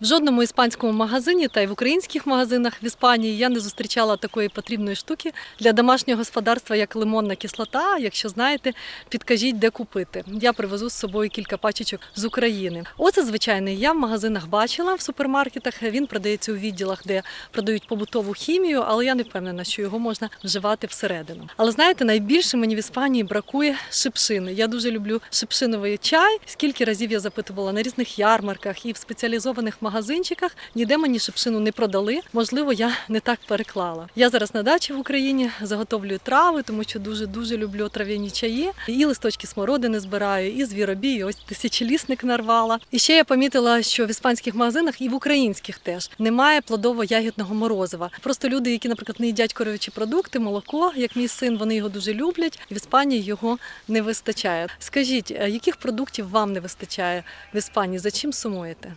В жодному іспанському магазині та й в українських магазинах в Іспанії я не зустрічала такої потрібної штуки для домашнього господарства, як лимонна кислота. Якщо знаєте, підкажіть, де купити. Я привезу з собою кілька пачечок з України. Оце звичайний я в магазинах бачила в супермаркетах. Він продається у відділах, де продають побутову хімію, але я не впевнена, що його можна вживати всередину. Але знаєте, найбільше мені в Іспанії бракує шипшини. Я дуже люблю шипшиновий чай. Скільки разів я запитувала на різних ярмарках і в спеціалізованих магазинчиках, ніде мені шипшину не продали. Можливо, я не так переклала. Я зараз на дачі в Україні заготовлюю трави, тому що дуже дуже люблю трав'яні чаї. І листочки смородини збираю, і звіробій, і ось тисячолісник нарвала. І ще я помітила, що в іспанських магазинах і в українських теж немає плодово-ягідного морозива. Просто люди, які, наприклад, не їдять коров'ячі продукти, молоко, як мій син, вони його дуже люблять. В Іспанії його не вистачає. Скажіть, е, яких продуктів вам не вистачає в Іспанії? За чим сумуєте?